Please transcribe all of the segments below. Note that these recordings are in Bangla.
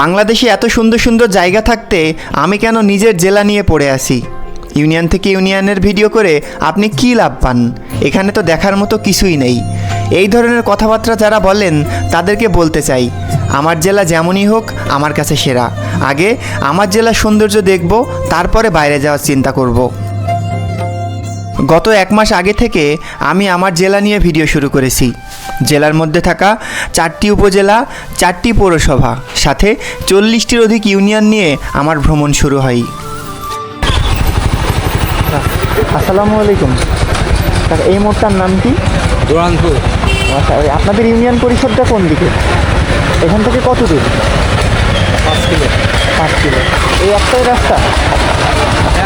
বাংলাদেশে এত সুন্দর সুন্দর জায়গা থাকতে আমি কেন নিজের জেলা নিয়ে পড়ে আসি ইউনিয়ন থেকে ইউনিয়নের ভিডিও করে আপনি কী লাভ পান? এখানে তো দেখার মতো কিছুই নেই। এই ধরনের কথাবার্তা যারা বলেন, তাদেরকে বলতে চাই, আমার জেলা যেমনই হোক, আমার কাছে সেরা। আগে আমার জেলার সৌন্দর্য দেখব, তারপরে বাইরে যাওয়ার চিন্তা করব। গত এক মাস আগে থেকে আমি আমার জেলা নিয়ে ভিডিও শুরু করেছি। জেলার মধ্যে থাকা চারটি উপজেলা চারটি পৌরসভা সাথে চল্লিশটির অধিক ইউনিয়ন নিয়ে আমার ভ্রমণ শুরু হয়। আসসালামু আলাইকুম। এই মোড়টার নাম কি? দুরানপুর। আচ্ছা ওই আপনাদের ইউনিয়ন পরিষদটা কোন দিকে? এখান থেকে কত দূর? পাঁচ কিলো। পাঁচ কিলো এই একটাই রাস্তা?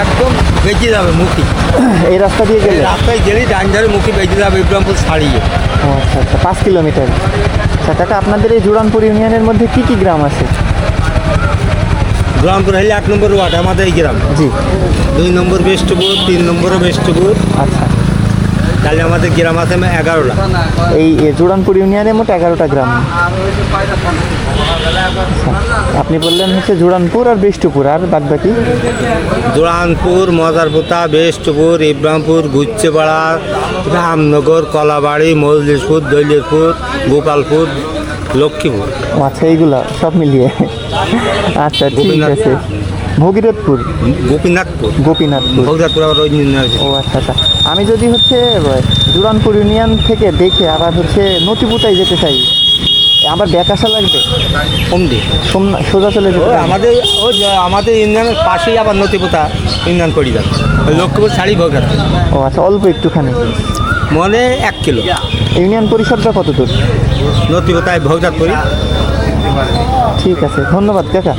একদম বেঁচে যাবে মুখি। এই রাস্তা দিয়ে গেলে? রাস্তায় গেলেই ডান ধারে মুখি বেঁচে যাবে ইব্রাহিমপুর ছাড়িয়ে। ও আচ্ছা আচ্ছা পাঁচ কিলোমিটার। আচ্ছা কাকা আপনাদের এই জুরানপুর ইউনিয়নের মধ্যে কি কি গ্রাম আছে? দুরানপুর হলে এক নম্বর ওয়ার্ড আমাদের এই গ্রাম। জি। দুই নম্বর বেস্টপুর তিন নম্বরও বেস্টপুর আচ্ছা। তাহলে আমাদের গ্রাম আছে এগারোটা। এই এ, জুরানপুর ইউনিয়নের মোট এগারোটা গ্রাম। আপনি বললেন হচ্ছে জুরানপুর আর বিষ্টুপুর আর বাদ বাকি দুরানপুর মজারপোতা বেস্টপুর ইব্রাহিমপুর গুচ্ছেপাড়া রামনগর কলাবাড়ি মজলিশপুর দৈলিরপুর গোপালপুর লক্ষ্মীপুর। আচ্ছা এইগুলা সব মিলিয়ে। আচ্ছা ঠিক আছে। ভগীরথপুর? গোপীনাথপুর। গোপীনাথপুর। ভোগদারপুর আবার ওই ও আচ্ছা আচ্ছা। আমি যদি হচ্ছে দুরানপুর ইউনিয়ন থেকে দেখে আবার হচ্ছে নথিপুতায় যেতে চাই আবার ব্যাক আসা লাগবে? কম সোজা চলে ওই আমাদের ওই যে আমাদের ইউনিয়নের পাশেই আবার নথিপোতা ইউনিয়ন করি যাবে। ওই লক্ষ্মীপুর শাড়ি ভোগার ও আচ্ছা অল্প একটুখানি। মনে এক কিলো। ইউনিয়ন পরিষদটা কত দূর নথিপোতায় ভোগজাত করি ঠিক আছে ধন্যবাদ কাকা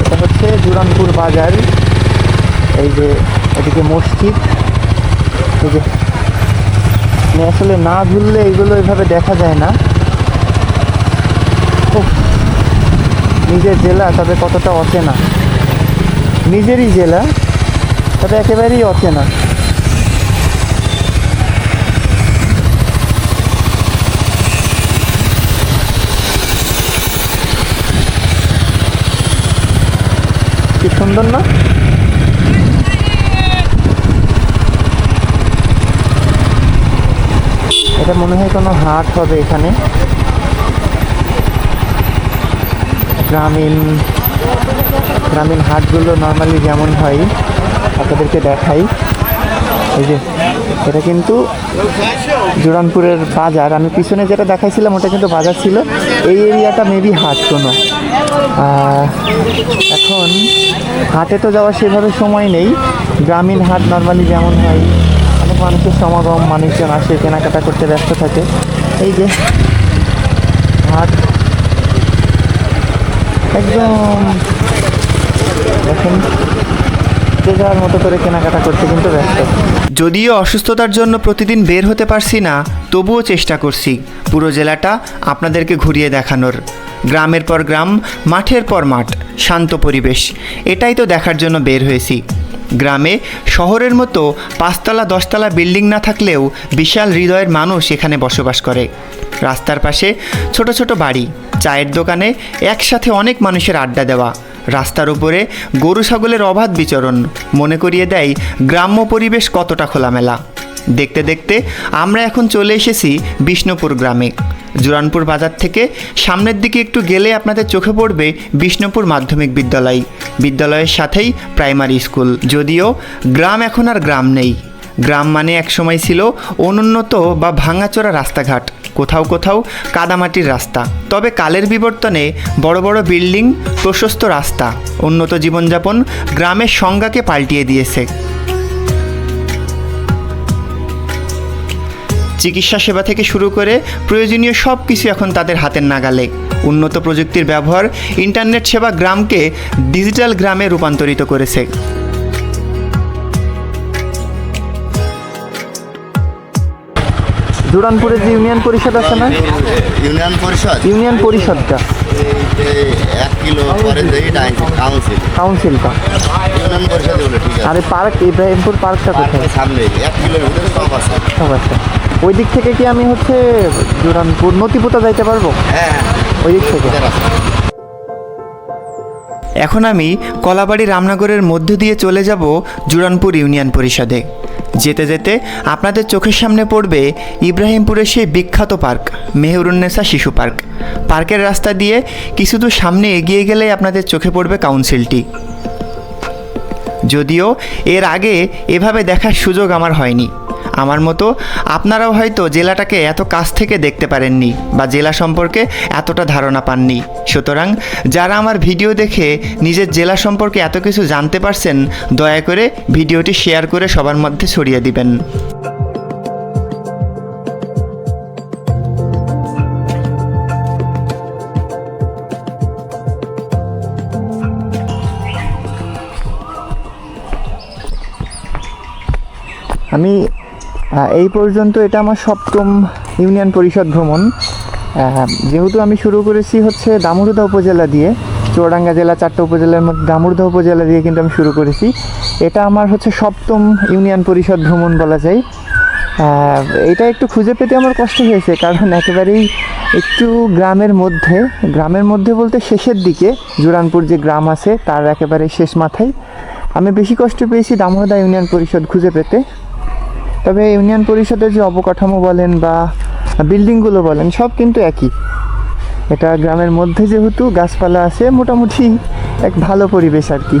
এটা হচ্ছে জুরানপুর বাজার, এই যে এদিকে মসজিদ, এই যে মানে আসলে না ঘুরলে এগুলো এভাবে দেখা যায় না। নিজের জেলা তবে কতটা অচেনা। নিজেরই জেলা, তবে একেবারেই অচেনা। কি সুন্দর না? এটা মনে হয় কোনো হাট হবে এখানে। গ্রামীণ গ্রামীণ হাটগুলো নর্মালি যেমন হয়, আপনাদেরকে দেখাই। এই যে এটা কিন্তু জোরানপুরের বাজার। আমি পিছনে যেটা দেখাইছিলাম, ওটা কিন্তু বাজার ছিল। এই এরিয়াটা মেবি হাট কোনো। এখন হাটে তো যাওয়ার সেভাবে সময় নেই। গ্রামীণ হাট নর্মালি যেমন হয়, অনেক মানুষের সমাগম, মানুষজন আসে, কেনাকাটা করতে ব্যস্ত থাকে। এই যে হাট একদম দেখেন যে যাওয়ার মতো করে কেনাকাটা করতে কিন্তু ব্যস্ত। যদিও অসুস্থতার জন্য প্রতিদিন বের হতে পারছি না, তবুও চেষ্টা করছি পুরো জেলাটা আপনাদেরকে ঘুরিয়ে দেখানোর। গ্রামের পর গ্রাম, মাঠের পর মাঠ, শান্ত পরিবেশ, এটাই তো দেখার জন্য বের হয়েছি। গ্রামে। শহরের মতো পাঁচতলা, দশতলা বিল্ডিং না থাকলেও বিশাল হৃদয়ের মানুষ এখানে বসবাস করে। রাস্তার পাশে ছোট ছোট বাড়ি, চায়ের দোকানে একসাথে অনেক মানুষের আড্ডা দেওয়া। রাস্তার উপরে গরু ছাগলের অবাধ বিচরণ, মনে করিয়ে দেয় গ্রাম্য পরিবেশ কতটা খোলামেলা। দেখতে দেখতে আমরা এখন চলে এসেছি বিষ্ণুপুর গ্রামে। জুরানপুর বাজার থেকে। সামনের দিকে একটু গেলে আপনাদের চোখে পড়বে বিষ্ণুপুর মাধ্যমিক বিদ্যালয়। বিদ্যালয়ের সাথেই প্রাইমারি স্কুল। যদিও গ্রাম এখন আর গ্রাম নেই। গ্রাম মানে একসময় ছিল অনুন্নত বা ভাঙাচোরা রাস্তাঘাট। কোথাও কোথাও কাদামাটির রাস্তা। তবে কালের বিবর্তনে বড় বড় বিল্ডিং, প্রশস্ত রাস্তা, উন্নত জীবনযাপন গ্রামের সংজ্ঞাকে পাল্টিয়ে দিয়েছে। চিকিৎসা সেবা থেকে শুরু করে প্রয়োজনীয় সব কিছু এখন তাদের হাতের নাগালে। উন্নত প্রযুক্তির ব্যবহার ইন্টারনেট সেবা গ্রামকে ডিজিটাল গ্রামে রূপান্তরিত করেছে। জুরানপুরের যে ইউনিয়ন পরিষদ আছে না? ইউনিয়ন পরিষদ? ইউনিয়ন পরিষদটা। এই যে এক কিলো পরে কাউন্সিল। কাউন্সিলটা। ইউনিয়ন পরিষদ বলে ঠিক আছে। আর এই পার্ক ইব্রাহিমপুর পার্কটা কোথায়? সামনে এক কিলোর ভিতরে সব আছে। সব আছে। ওই দিক থেকে কি আমি হচ্ছে জুরানপুর নতিপুতা যাইতে পারব? হ্যাঁ ওই দিক থেকে। এখন আমি কলাবাড়ি রামনগরের মধ্য দিয়ে চলে যাব জুরানপুর ইউনিয়ন পরিষদে। যেতে যেতে আপনাদের চোখের সামনে পড়বে ইব্রাহিমপুরের সেই বিখ্যাত পার্ক মেহরুন্নেসা শিশু পার্ক। পার্কের রাস্তা দিয়ে কিছু দূর সামনে এগিয়ে গেলেই আপনাদের চোখে পড়বে কাউন্সিলটি। যদিও এর আগে এভাবে দেখার সুযোগ আমার হয়নি। আমার মতো আপনারাও হয়তো জেলাটাকে এত কাছ থেকে দেখতে পারেননি বা জেলা সম্পর্কে এতটা ধারণা পাননি। সুতরাং যারা আমার ভিডিও দেখে নিজের জেলা সম্পর্কে এত কিছু জানতে পারছেন, দয়া করে ভিডিওটি শেয়ার করে সবার মধ্যে ছড়িয়ে দিবেন। আমি এই পর্যন্ত এটা আমার সপ্তম ইউনিয়ন পরিষদ ভ্রমণ। যেহেতু আমি শুরু করেছি হচ্ছে দামুরদা উপজেলা দিয়ে, চুয়াডাঙ্গা জেলা, চারটা উপজেলার মধ্যে দামুরদা উপজেলা দিয়ে কিন্তু আমি শুরু করেছি। এটা আমার হচ্ছে সপ্তম ইউনিয়ন পরিষদ ভ্রমণ বলা যায়। এটা একটু খুঁজে পেতে আমার কষ্ট হয়েছে, কারণ একেবারেই একটু গ্রামের মধ্যে গ্রামের মধ্যে বলতে শেষের দিকে জুরানপুর যে গ্রাম আছে, তার একেবারে শেষ মাথায়। আমি বেশি কষ্ট পেয়েছি দামোদা ইউনিয়ন পরিষদ খুঁজে পেতে। তবে ইউনিয়ন পরিষদের যে অবকাঠামো বলেন বা বিল্ডিংগুলো বলেন, সব কিন্তু একই। এটা গ্রামের মধ্যে যেহেতু গাছপালা আছে, মোটামুটি এক ভালো পরিবেশ আর কি।